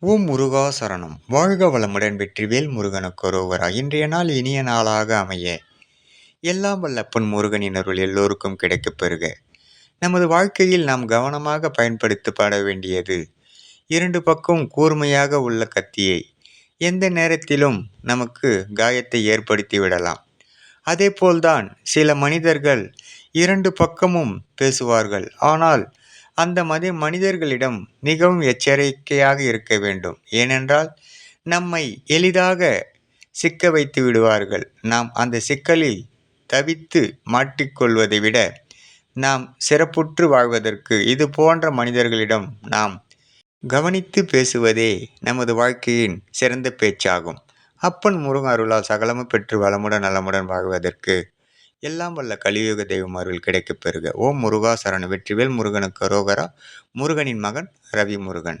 ஓம் முருகா சரணம். வாழ்க வளமுடன் வெற்றிவேல் முருகனுக்கு ஒருவரா. இன்றைய நாள் இனிய நாளாக அமைய எல்லாம் வல்லப்பன் முருகனின் அருள் எல்லோருக்கும் கிடைக்கப் பெறுக. நமது வாழ்க்கையில் நாம் கவனமாக பயன்படுத்தப்பட வேண்டியது இரண்டு பக்கம் கூர்மையாக உள்ள கத்தியை எந்த நேரத்திலும் நமக்கு காயத்தை ஏற்படுத்தி விடலாம். அதேபோல்தான் சில மனிதர்கள் இரண்டு பக்கமும் பேசுவார்கள். ஆனால் அந்த மத மனிதர்களிடம் மிகவும் எச்சரிக்கையாக இருக்க வேண்டும். ஏனென்றால் நம்மை எளிதாக சிக்க வைத்து விடுவார்கள். நாம் அந்த சிக்கலில் தவித்து மாட்டிக்கொள்வதை விட நாம் சிறப்புற்று வாழ்வதற்கு இது போன்ற மனிதர்களிடம் நாம் கவனித்து பேசுவதே நமது வாழ்க்கையின் சிறந்த பேச்சாகும். அப்பன் முருகன் அருளால் சகலமும் பெற்று வளமுடன் நலமுடன் வாழ்வதற்கு எல்லாம் வல்ல கலியுக தெய்வம் அருள் கிடைக்கப் பெறுக. ஓம் முருகா சரண. வெற்றிவேல் முருகனுக்கு ரோகரா முருகனின் மகன் ரவி முருகன்